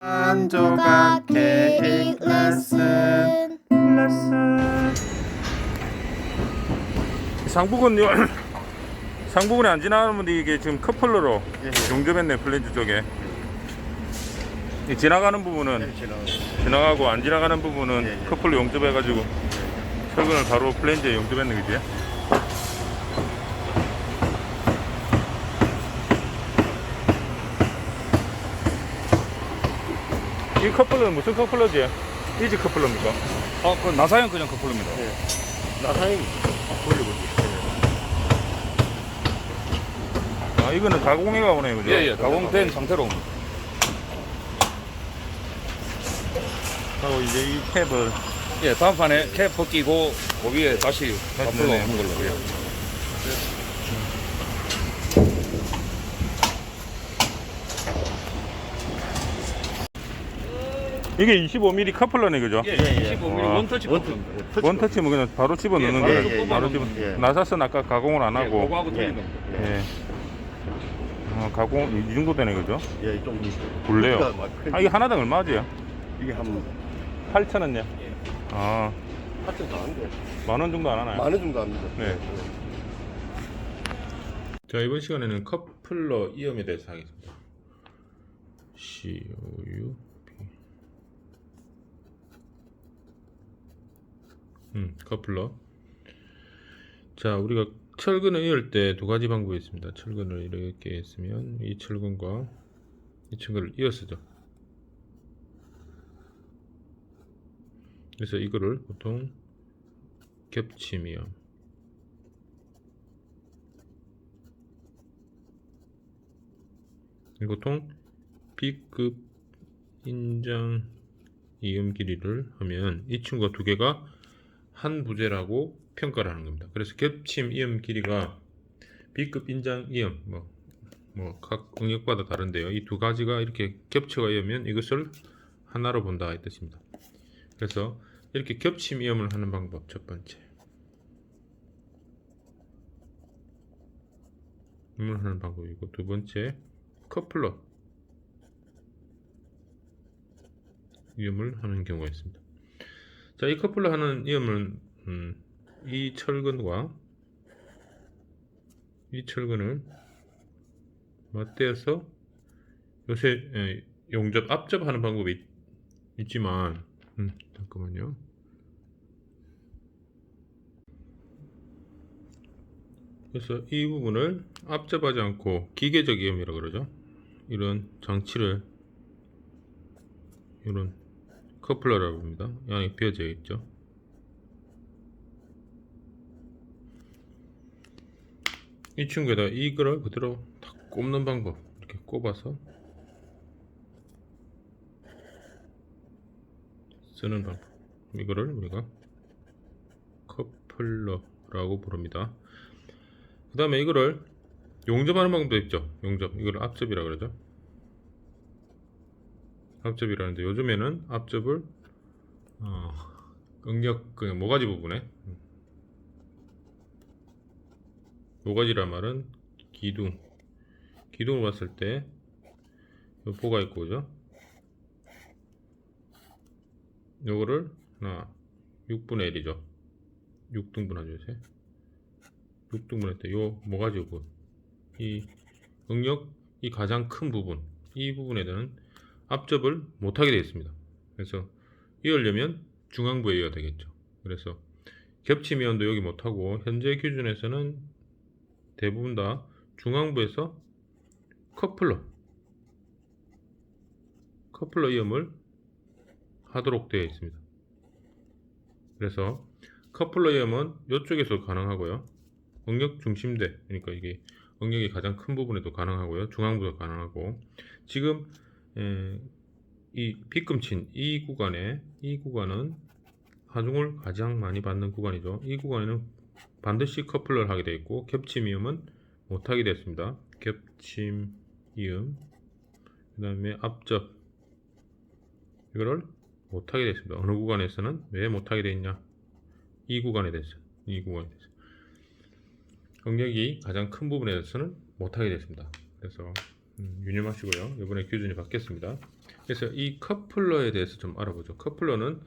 한 조각 케이크 레슨 레슨 상부근요 상부근에 안 지나가는 분들이 이게 지금 커플러로 용접했네 플랜즈 쪽에 이 지나가는 부분은 지나가고 안 지나가는 부분은 예, 예. 커플로 용접해가지고 철근을 바로 플랜즈에 용접했네 그지? 이 커플러는 무슨 커플러지? 이지 커플러입니까? 아, 그 나사형 그냥 커플입니다. 나사님 아 이거는 가공해가 오네 그죠? 예, 예, 가공된 상태로 옵니다. 하고 이제 이 캡을 예, 다음 판에 캡 벗기고 그 위에 다시 커플로 네네. 오는 걸로. 예. 이게 25mm 커플러네 그죠? 예, 예, 예. 25mm 아. 원터치 커플입니다. 원터치면 그냥 바로 집어 넣는 예, 거예요. 예, 예, 바로 예. 집어. 예. 나사스는 아까 가공을 안 예, 하고. 그거하고 예. 틀린 겁니다. 예. 어, 가공 이 정도 되네 그죠? 예, 좀 굴래요. 아 이게 하나당 얼마지요? 이게 한 8천 원요. 아, 8천 더안 돼. 만 원 정도 안 하나요? 만원 정도 합니다. 네. 자 이번 시간에는 커플러 이음에 대해서 하겠습니다. C 음 커플러. 자 우리가 철근을 이을 때 두 가지 방법이 있습니다. 철근을 이렇게 했으면 이 철근과 이 철근을 이어 쓰죠. 그래서 이거를 보통 겹침이요. 보통 B급 인장 이음 길이를 하면 이 친구가 두 개가 한 부재라고 평가를 하는 겁니다. 그래서 겹침 이음 길이가 B급 인장 이음 뭐 뭐 각 응역마다 다른데요. 이 두 가지가 이렇게 겹쳐가 이으면 이것을 하나로 본다 이 뜻입니다. 그래서 이렇게 겹침 이음을 하는 방법 첫 번째. 이음을 하는 방법이고 두 번째 커플러 이음을 하는 경우가 있습니다. 자, 이 커플러 하는 이음은 음, 이 철근과 이 철근을 맞대어서 요새 에, 용접 앞접하는 방법이 있, 있지만 음, 잠깐만요. 그래서 이 부분을 앞접하지 않고 기계적 이음이라고 그러죠. 이런 장치를 이런 커플러라고 합니다. 양이 비어져 있죠. 이 친구에다 이거를 그대로 탁 꼽는 방법 이렇게 꼽아서 쓰는 방법 이거를 우리가 커플러라고 부릅니다. 그 다음에 이거를 용접하는 방법도 있죠. 용접. 이거를 앞접이라 그러죠. 앞접이라는데 요즘에는 앞접을 어, 응력 그 모가지 부분에 음. 모가지란 말은 기둥 기둥을 봤을 때 보가 있고 그죠? 요거를 하나 6분의 1이죠. 6등분 하죠, 세. 6등분 할 때 요 모가지 부분 이 응력 이 가장 큰 부분 이 부분에는 앞접을 못하게 되어 있습니다. 그래서 이으려면 중앙부에 이어야 되겠죠. 그래서 이온도 여기 못하고 현재 기준에서는 대부분 다 중앙부에서 커플러 커플러 이음을 하도록 되어 있습니다. 그래서 커플러 이음은 이쪽에서 가능하고요. 응력 중심대 그러니까 이게 응력이 가장 큰 부분에도 가능하고요. 중앙부도 가능하고 지금 에, 이 B금친 이 구간에 이 구간은 하중을 가장 많이 받는 구간이죠. 이 구간에는 반드시 커플러를 하게 되어 있고 겹침 이음은 못하게 되었습니다. 겹침 이음 그 다음에 앞접 이거를 못하게 됐습니다. 어느 구간에서는 왜 못하게 됐냐? 이 구간에 됐어요. 이 구간에 됐어요. 응력이 가장 큰 부분에 대해서는 못하게 됐습니다. 그래서 음, 유념하시고요. 이번에 기준이 바뀌었습니다. 그래서 이 커플러에 대해서 좀 알아보죠. 커플러는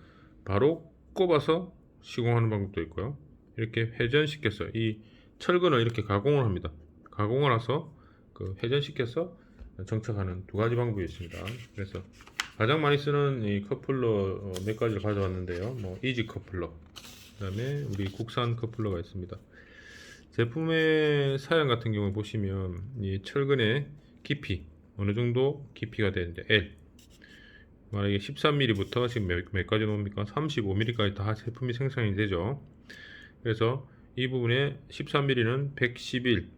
바로 꼽아서 시공하는 방법도 있고요. 이렇게 회전시켜서 이 철근을 이렇게 가공을 합니다. 가공을 해서 그 회전시켜서 정착하는 두 가지 방법이 있습니다. 그래서 가장 많이 쓰는 이 커플러 어, 몇 가지를 가져왔는데요. 뭐 이지 커플러, 그다음에 우리 국산 커플러가 있습니다. 제품의 사양 같은 경우 보시면 이 철근의 깊이 어느 정도 깊이가 되는데 L 만약에 13mm부터 지금 몇, 몇 가지 나옵니까? 35mm까지 다 제품이 생산이 되죠. 그래서 이 부분에 13mm는 111,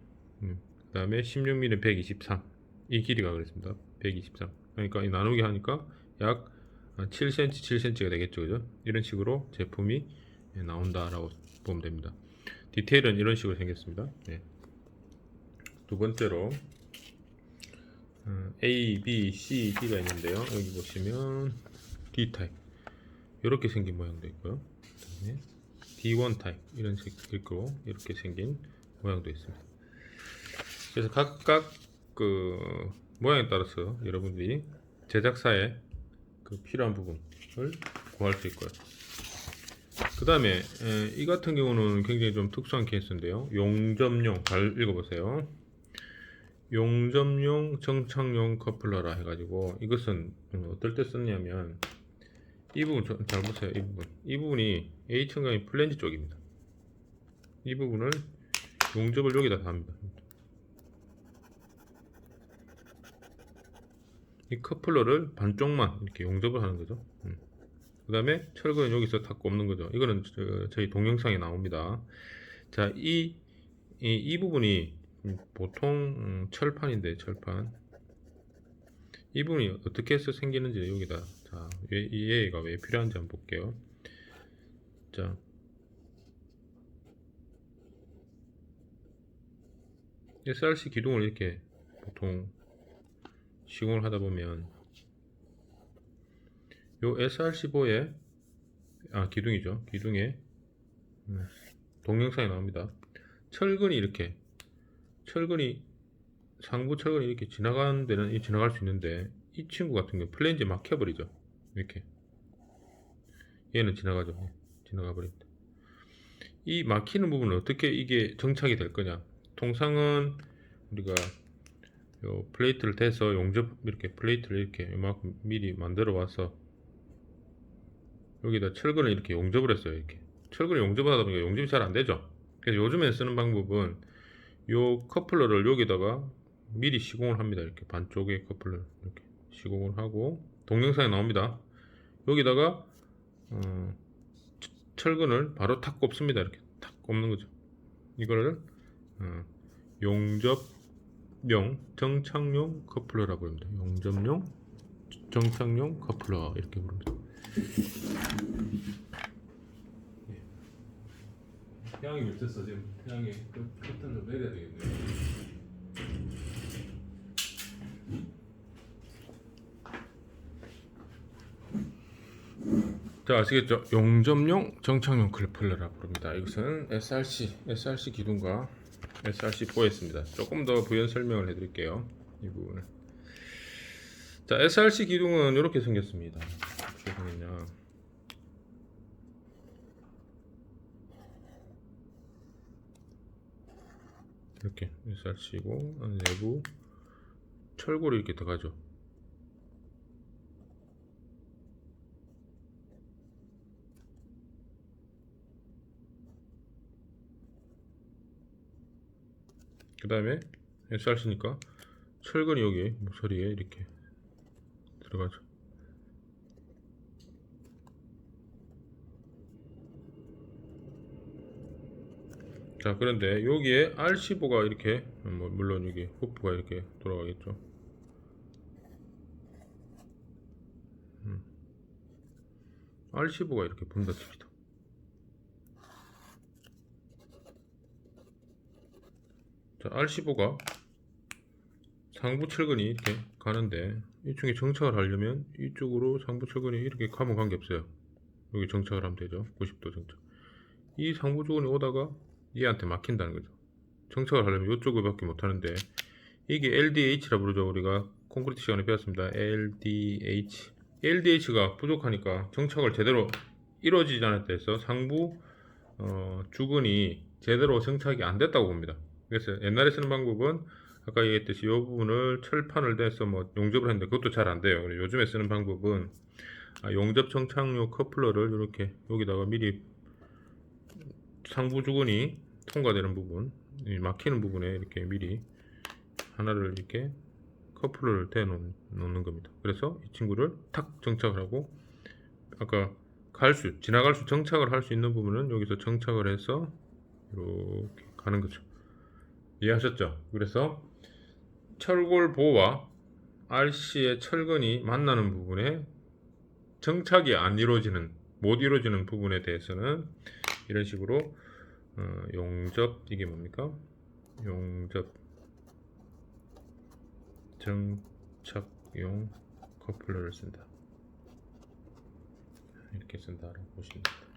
음, 그 다음에 16mm는 123. 이 길이가 그렇습니다. 123. 그러니까 이 나누기 하니까 약 7cm, 7cm가 되겠죠. 그죠? 이런 식으로 제품이 나온다라고 보면 됩니다. 디테일은 이런 식으로 생겼습니다. 네. 두 번째로 어, A, B, C, D가 있는데요. 여기 보시면 D 타입 이렇게 생긴 모양도 있고요. 그다음에 D1 타입 이런 색 있고 이렇게 생긴 모양도 있습니다. 그래서 각각 그 모양에 따라서 여러분들이 제작사에 그 필요한 부분을 구할 수 있고요. 그 다음에 이 같은 경우는 굉장히 좀 특수한 케이스인데요. 용접용 잘 읽어보세요. 용접용 정착용 커플러라 해가지고 이것은 어떨 때 썼냐면 이 부분 저- 잘 보세요. 이 부분 이 부분이 H층강의 플랜지 쪽입니다. 이 부분을 용접을 여기다 답니다. 이 커플러를 반쪽만 이렇게 용접을 하는 거죠. 그 다음에 철근은 여기서 다 꼽는 거죠. 이거는 저, 저희 동영상에 나옵니다. 자, 이, 이, 이 부분이 음, 보통 음, 철판인데, 철판. 이 부분이 어떻게 해서 생기는지 여기다. 자, 왜, 이 얘가 왜 필요한지 한번 볼게요. 자. SRC 기둥을 이렇게 보통 시공을 하다 보면 요 SR15에 아 기둥이죠 기둥에 음, 동영상에 나옵니다 철근이 이렇게 철근이 상부 철근이 이렇게 지나가는 데는 이 지나갈 수 있는데 이 친구 같은 경우 플랜지 막혀버리죠. 이렇게. 얘는 지나가죠. 예, 지나가 버립니다. 이 막히는 부분은 어떻게 이게 정착이 될 거냐? 통상은 우리가 요 플레이트를 대서 용접 이렇게 플레이트를 이렇게 이만큼 미리 만들어 와서 여기다 철근을 이렇게 용접을 했어요 이렇게. 철근을 용접을 하다 보니까 용접이 잘 안 되죠. 그래서 요즘에 쓰는 방법은 요 커플러를 여기다가 미리 시공을 합니다. 이렇게 반쪽에 커플러 이렇게 시공을 하고 동영상에 나옵니다. 여기다가 어, 처- 철근을 바로 탁 꼽습니다. 이렇게 탁 꼽는 거죠. 이거를 어, 용접용 정착용 커플러라고 합니다. 용접용 정착용 커플러 이렇게 부릅니다 태양이 밑에서 지금 태양이 끝, 끝을 좀 내려야 되겠네요. 자 아시겠죠? 용접용 정착용 클플러라 부릅니다. 이것은 SRC, SRC 기둥과 SRC4에 있습니다. 조금 더 부연 설명을 해드릴게요. 이 부분을. 자 SRC 기둥은 이렇게 생겼습니다. 어떻게 생겼냐? 이렇게 SRC고 내부 철골이 이렇게 들어가죠. 그 다음에 SRC니까 철근이 여기 모서리에 이렇게 들어가죠. 자 그런데 여기에 R15가 이렇게 뭐 물론 여기 후프가 이렇게 돌아가겠죠. 음. R15가 이렇게 분다칩니다. 자 R15가 상부 철근이 이렇게 가는데 이 중에 정착을 하려면 이쪽으로 상부 철근이 이렇게 가면 관계없어요. 여기 정착을 하면 되죠. 90도 정착. 이 상부 철근이 오다가 얘한테 막힌다는 거죠. 정착을 하려면 이쪽을 밖에 못 하는데 이게 LDH라 부르죠. 우리가 콘크리트 시간에 배웠습니다. LDH. LDH가 부족하니까 정착을 제대로 이루어지지 않았다 해서 상부 어, 주근이 제대로 정착이 안 됐다고 봅니다. 그래서 옛날에 쓰는 방법은 아까 얘기했듯이 이 부분을 철판을 대서 뭐 용접을 했는데 그것도 잘 안 돼요. 요즘에 쓰는 방법은 아, 용접 정착용 커플러를 이렇게 여기다가 미리 상부 주근이 통과되는 부분, 이 막히는 부분에 이렇게 미리 하나를 이렇게 커플러를 대 놓- 놓는 겁니다. 그래서 이 친구를 탁 정착을 하고 아까 갈 수, 지나갈 수 정착을 할 수 있는 부분은 여기서 정착을 해서 이렇게 가는 거죠. 이해하셨죠? 그래서 철골 보와 RC의 철근이 만나는 부분에 정착이 안 이루어지는 못 이루어지는 부분에 대해서는 이런 식으로 어, 용접 이게 뭡니까? 용접 정착용 커플러를 쓴다. 이렇게 쓴다라고 보시면 됩니다.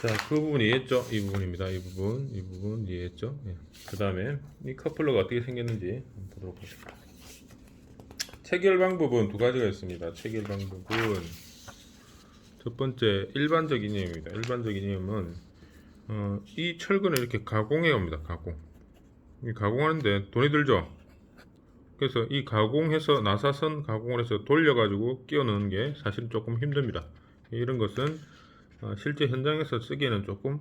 자, 그 부분 이해했죠? 이 부분입니다. 이 부분, 이 부분 이해했죠? 예. 그 다음에 이 커플러가 어떻게 생겼는지 보도록 하겠습니다. 체결 방법은 두 가지가 있습니다. 체결 방법은 첫 번째 일반적 이념입니다. 일반적 이념은 어, 이 철근을 이렇게 가공해 옵니다. 가공. 이 가공하는데 돈이 들죠. 그래서 이 가공해서 나사선 가공을 해서 돌려가지고 끼워 넣는 게 사실 조금 힘듭니다. 이런 것은 어, 실제 현장에서 쓰기에는 조금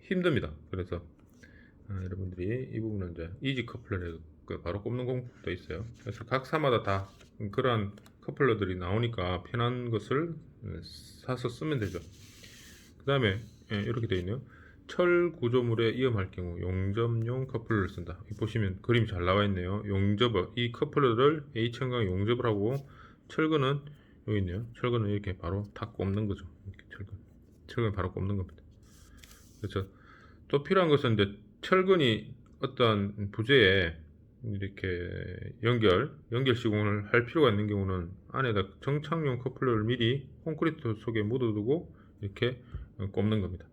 힘듭니다. 그래서 어, 여러분들이 이 부분은 이제 이지 커플러를 그 바로 꼽는 공법도 있어요. 그래서 각 사마다 다 그러한 커플러들이 나오니까 편한 것을 어, 사서 쓰면 되죠. 그 다음에 이렇게 되어 있네요. 철 구조물에 이음할 경우 용접용 커플러를 쓴다. 이 보시면 그림이 잘 나와 있네요. 용접을 이 커플러를 H형광 용접을 하고 철근은 여기 있네요. 철근은 이렇게 바로 탁 꼽는 거죠. 이렇게 철근. 철근 바로 꼽는 겁니다. 그렇죠. 또 필요한 것은 이제 철근이 어떤 부재에 이렇게 연결, 연결 시공을 할 필요가 있는 경우는 안에다 정착용 커플러를 미리 콘크리트 속에 묻어두고 이렇게 꼽는 겁니다.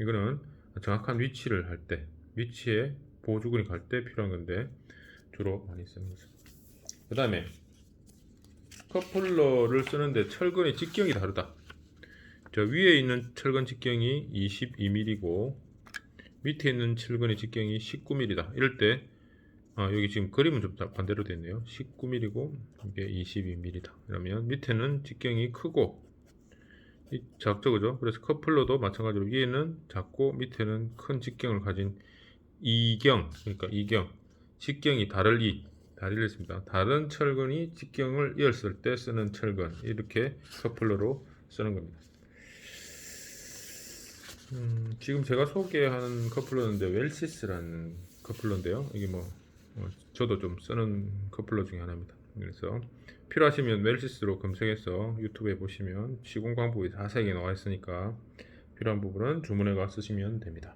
이거는 정확한 위치를 할 때, 위치에 보조근이 갈 때 필요한 건데 주로 많이 쓰는 거죠. 그 다음에 커플러를 쓰는데 철근의 직경이 다르다. 저 위에 있는 철근 직경이 22mm고 밑에 있는 철근의 직경이 19mm다. 이럴 때 아, 여기 지금 그림은 좀다 반대로 됐네요. 19mm고 이게 22mm다. 그러면 밑에는 직경이 크고 이 작죠, 그죠? 그래서 커플러도 마찬가지로 위에는 작고 밑에는 큰 직경을 가진 이경, 그러니까 이경, 직경이 다를 이, 다리를 했습니다. 다른 철근이 직경을 이었을 때 쓰는 철근 이렇게 커플러로 쓰는 겁니다. 음, 지금 제가 소개하는 커플러인데 웰시스라는 커플러인데요. 이게 뭐 어, 저도 좀 쓰는 커플러 중에 하나입니다. 그래서 필요하시면 웰시스로 검색해서 유튜브에 보시면 시공 방법이 자세하게 나와 있으니까 필요한 부분은 주문해 가 쓰시면 됩니다.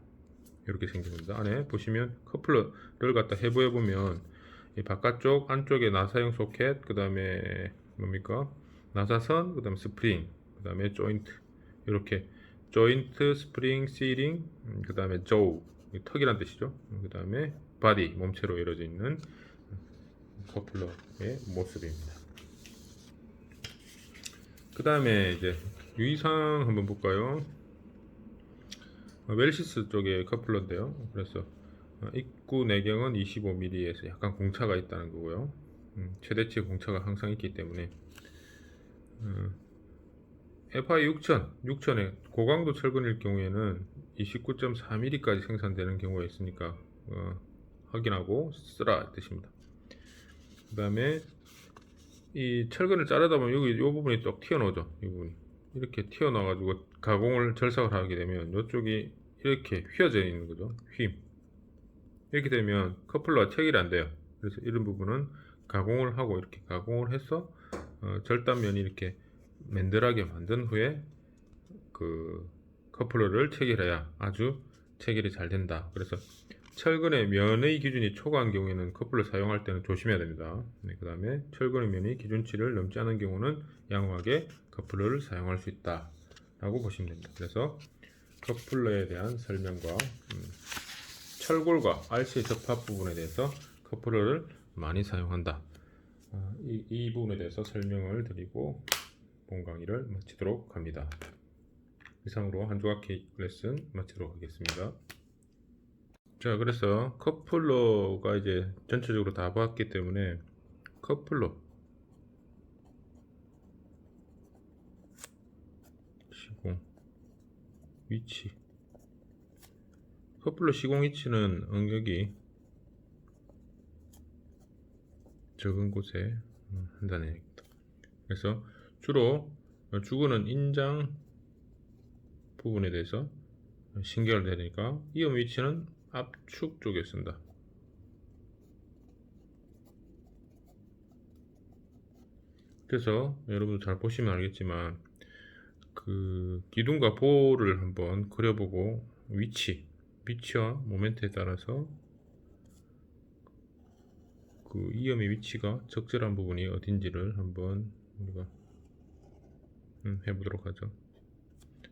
이렇게 생긴 겁니다. 안에 보시면 커플러를 갖다 해부해 보면 이 바깥쪽 안쪽에 나사형 소켓 그 다음에 뭡니까 나사선 그 다음에 스프링 그 다음에 조인트 이렇게 조인트 스프링 시링 그 다음에 조우 턱이란 뜻이죠 그 다음에 바디 몸체로 이루어져 있는 커플러의 모습입니다. 그 다음에 이제 유의사항 한번 볼까요? 어, 웰시스 쪽의 커플러인데요. 그래서 어, 입구 내경은 25mm에서 약간 공차가 있다는 거고요. 음, 최대치 공차가 항상 있기 때문에. 어, FI 6000, 6000의 고강도 철근일 경우에는 29.4mm까지 생산되는 경우가 있으니까 어, 확인하고 쓰라 뜻입니다. 그 다음에 이 철근을 자르다 보면 여기 이 부분이 또 튀어나오죠. 이 부분이 이렇게 튀어나와가지고 가공을 절삭을 하게 되면 이쪽이 이렇게 휘어져 있는 거죠. 휨. 이렇게 되면 커플러가 체결이 안 돼요. 그래서 이런 부분은 가공을 하고 이렇게 가공을 해서 어, 절단면이 이렇게 맨들하게 만든 후에 그 커플러를 체결해야 아주 체결이 잘 된다. 그래서 철근의 면의 기준이 초과한 경우에는 커플러 사용할 때는 조심해야 됩니다. 네, 그 다음에 철근의 면이 기준치를 넘지 않은 경우는 양호하게 커플러를 사용할 수 있다. 라고 보시면 됩니다. 그래서 커플러에 대한 설명과 음, 철골과 RC의 접합 부분에 대해서 커플러를 많이 사용한다. 아, 이, 이 부분에 대해서 설명을 드리고 본 강의를 마치도록 합니다. 이상으로 한 조각 케이크 레슨 마치도록 하겠습니다. 자, 그래서 커플러가 이제 전체적으로 다 봤기 때문에 커플러. 시공. 위치. 커플러 시공 위치는 응격이 적은 곳에 음, 한다는 얘기입니다. 그래서 주로 주구는 인장 부분에 대해서 신경을 내야 되니까 이음 위치는 압축 쪽에 쓴다. 그래서 여러분들 잘 보시면 알겠지만 그 기둥과 볼을 한번 그려보고 위치, 위치와 모멘트에 따라서 그 이음의 위치가 적절한 부분이 어딘지를 한번 우리가 음, 해보도록 하죠.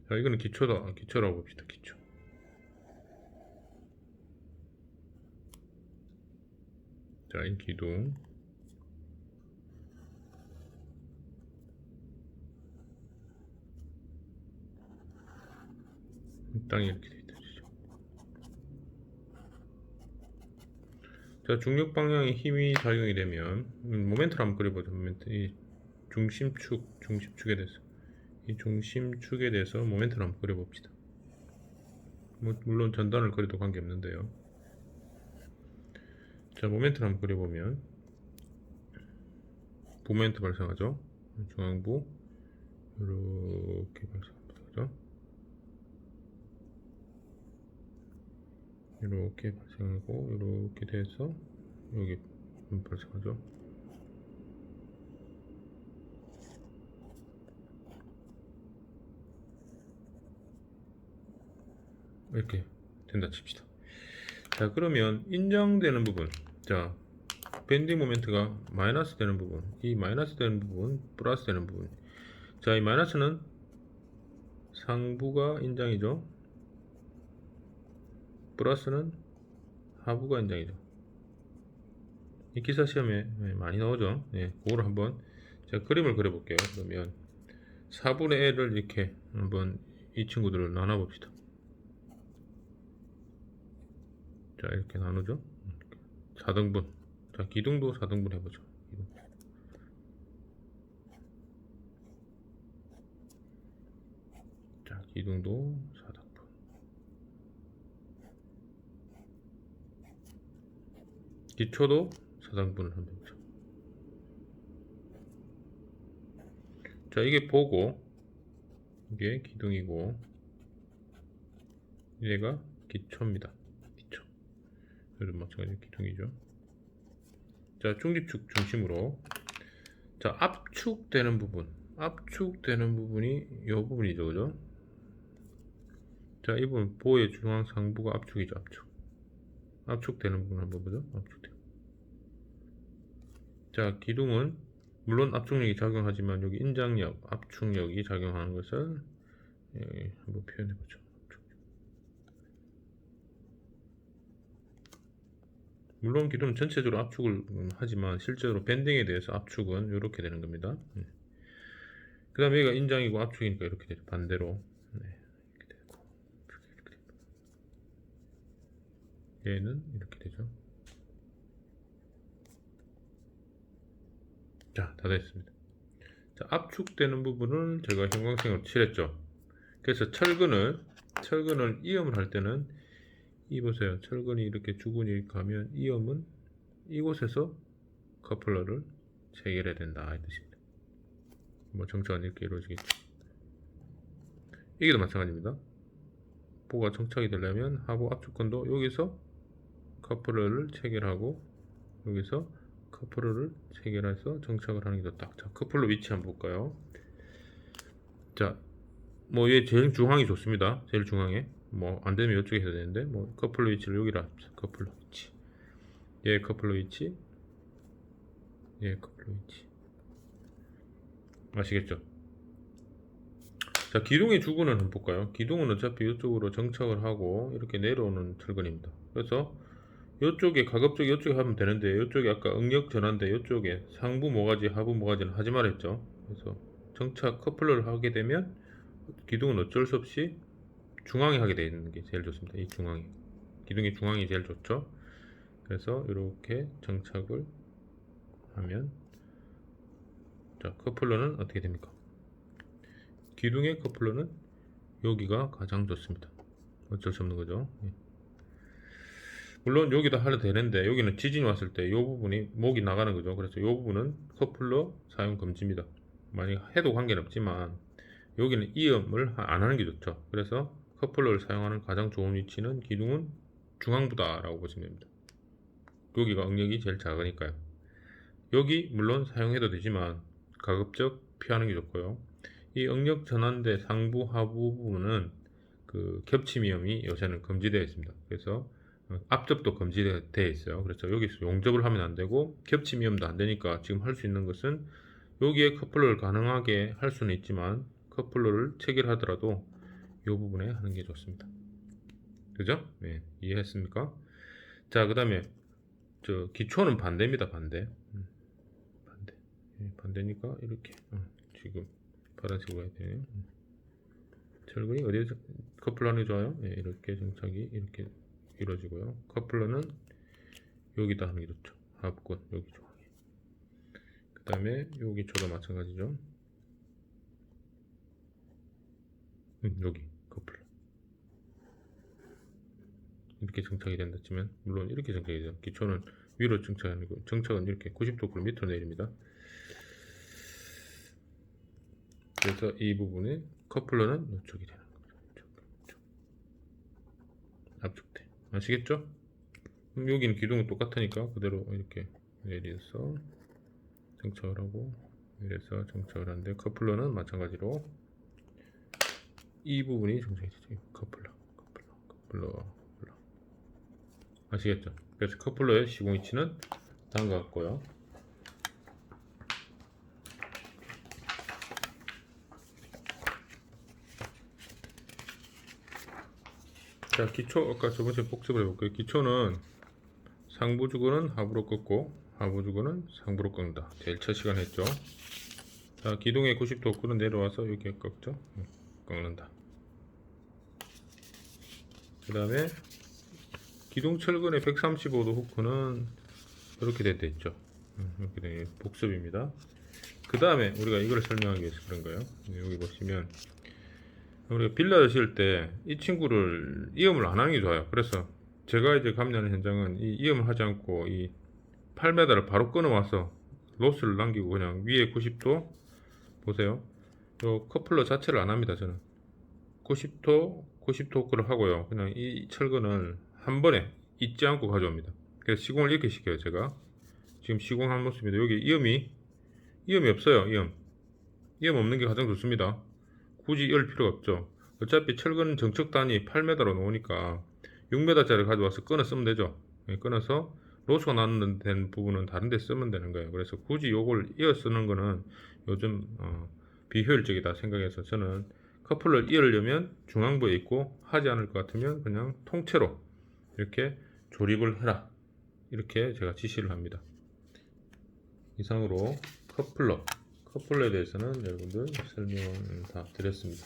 자, 이거는 기초다. 기초라고 봅시다. 기초. 자, 이 기둥. 이 땅이 이렇게 돼 있다. 자, 중력 방향에 힘이 작용이 되면 음, 모멘트를 한번 그려보죠. 모멘트. 이 중심축, 중심축에 대해서 이 중심축에 대해서 모멘트를 한번 그려봅시다. 뭐, 물론 전단을 그려도 관계없는데요. 자, 모멘트를 한번 그려보면 모멘트 발생하죠. 중앙부 이렇게 발생하죠. 이렇게 발생하고 이렇게 돼서 여기 발생하죠. 이렇게 된다 칩시다. 자 그러면 인정되는 부분 자 밴딩 모멘트가 마이너스 되는 부분 이 마이너스 되는 부분 플러스 되는 부분. 자 이 마이너스는 상부가 인장이죠? 플러스는 하부가 인장이죠? 이 기사 시험에 네, 많이 나오죠? 예, 그거를 한번 제가 그림을 그려 볼게요. 그러면 4분의 1을 이렇게 한번 이 친구들을 나눠 봅시다. 자 이렇게 나누죠 4등분. 자 기둥도 4등분 해보죠. 자 기둥도 4등분. 기초도 4등분을 한번 해보죠. 자 이게 보고 이게 기둥이고 얘가 기초입니다. 기초 여러분 마찬가지 기둥이죠. 자 중립축 중심으로. 자 압축되는 부분. 압축되는 부분이 이 부분이죠 그죠? 자 이 부분 보의 중앙 상부가 압축이죠 압축. 압축되는 부분 한번 보죠. 압축돼 자 기둥은 물론 압축력이 작용하지만 여기 인장력 압축력이 작용하는 것을 여기 한번 표현해 보죠 물론 기둥은 전체적으로 압축을 음, 하지만 실제로 밴딩에 대해서 압축은 이렇게 되는 겁니다. 그 다음에 얘가 인장이고 압축이니까 이렇게 되죠. 반대로. 네. 얘는 이렇게 되죠. 자, 다 됐습니다. 자, 압축되는 부분을 제가 형광색으로 칠했죠. 그래서 철근을, 철근을 이음을 할 때는 이 보세요. 철근이 이렇게 주근이 가면 이음은 이곳에서 커플러를 체결해야 된다 이 뜻입니다. 뭐 정차가 이렇게 이루어지겠죠. 이게도 마찬가지입니다. 보가 정착이 되려면 하부 압축근도 여기서 커플러를 체결하고 여기서 커플러를 체결해서 정착을 하는 게더 딱. 자, 커플러 위치 한번 볼까요? 자, 뭐 얘 제일 중앙이 좋습니다. 제일 중앙에. 뭐 안되면 이쪽에 해야 되는데 뭐 커플러 위치를 여기라. 커플러 위치 얘 커플러 위치 얘 커플러 위치 아시겠죠? 자 기둥의 주근을 한번 볼까요? 기둥은 어차피 이쪽으로 정착을 하고 이렇게 내려오는 철근입니다. 그래서 이쪽에 가급적 이쪽에 하면 되는데 이쪽에 아까 응력 전환대 이쪽에 상부 모가지 하부 모가지는 하지 말했죠 그래서 정차 커플러를 하게 되면 기둥은 어쩔 수 없이 중앙에 하게 되는 게 제일 좋습니다 이 중앙에 기둥의 중앙이 제일 좋죠 그래서 이렇게 정착을 하면 자 커플러는 어떻게 됩니까 기둥의 커플러는 여기가 가장 좋습니다 어쩔 수 없는 거죠 예. 물론 여기도 하려 되는데 여기는 지진이 왔을 때 이 부분이 목이 나가는 거죠. 그래서 이 부분은 커플러 사용 금지입니다. 만약 해도 관계는 없지만 여기는 이음을 하- 안 하는 게 좋죠. 그래서 커플러를 사용하는 가장 좋은 위치는 기둥은 중앙부다라고 보시면 됩니다. 여기가 응력이 제일 작으니까요. 여기 물론 사용해도 되지만 가급적 피하는 게 좋고요. 이 응력 전환대 상부 하부 부분은 그 겹침 위험이 요새는 금지되어 있습니다. 그래서 어, 앞접도 금지되어 있어요. 그래서 여기서 용접을 하면 안 되고 겹침 위험도 안 되니까 지금 할 수 있는 것은 여기에 커플러를 가능하게 할 수는 있지만 커플러를 체결하더라도 이 부분에 하는 게 좋습니다. 그죠? 네, 이해했습니까? 자, 그 다음에 저 기초는 반대입니다. 반대. 음, 반대. 예, 반대니까 이렇게 어, 지금 파란색으로 해야 되네요. 음. 철근이 어디에 저- 커플러는 좋아요? 예, 이렇게 정착이 이렇게 이루어지고요. 커플러는 여기다 하는 게 좋죠. 합권 여기 중앙에. 그 다음에 여기 초도 마찬가지죠. 음, 여기 커플러. 이렇게 정착이 된다 치면 물론 이렇게 정착이 돼요. 기초는 위로 정착하는 거, 정착은 이렇게 90도로 밑으로 내립니다. 그래서 이 부분에 커플러는 이쪽이 되는 거죠. 압축대. 아시겠죠? 여기는 기둥은 똑같으니까 그대로 이렇게 내려서 정착을 하고 내려서 정착을 하는데 커플러는 마찬가지로 이 부분이 정착이 되죠. 커플러, 커플러, 커플러. 아시겠죠? 그래서 커플러의 시공 위치는 다음과 같고요. 자 기초 아까 저번 시간에 복습을 해볼게요. 기초는 상부 주근은 하부로 꺾고 하부 주근은 상부로 꺾는다. 제일 첫 시간 했죠. 자 기둥의 90도 후크는 내려와서 여기에 꺾죠? 음, 꺾는다. 그 다음에 기둥 철근의 135도 후크는 이렇게 되어 있죠 음, 이렇게 된 복습입니다 그 다음에 우리가 이걸 설명하기 위해서 그런 거예요 여기 보시면 우리가 빌라를 지을 때 이 친구를 이음을 안 하는 게 좋아요. 그래서 제가 이제 감리하는 현장은 이 이음을 하지 않고 이 8m를 바로 끊어와서 로스를 남기고 그냥 위에 90도 보세요. 요 커플러 자체를 안 합니다. 저는 90도 90도 호크를 하고요. 그냥 이 철근을 한 번에 잊지 않고 가져옵니다. 그래서 시공을 이렇게 시켜요. 제가 지금 시공한 모습인데 여기 이음이 이음이 없어요. 이음 이음 없는 게 가장 좋습니다. 굳이 열 필요가 없죠. 어차피 철근 정척 단위 8m로 놓으니까 6m짜리 가져와서 끊어 쓰면 되죠. 예, 끊어서 로스가 나는 된 부분은 다른 데 쓰면 되는 거예요. 그래서 굳이 요걸 이어 쓰는 거는 요즘 어, 비효율적이다 생각해서 저는 커플을 이으려면 중앙부에 있고 하지 않을 것 같으면 그냥 통째로 이렇게 조립을 해라. 이렇게 제가 지시를 합니다. 이상으로 커플러 커플러에 대해서는 여러분들 설명을 다 드렸습니다.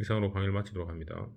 이상으로 강의를 마치도록 합니다.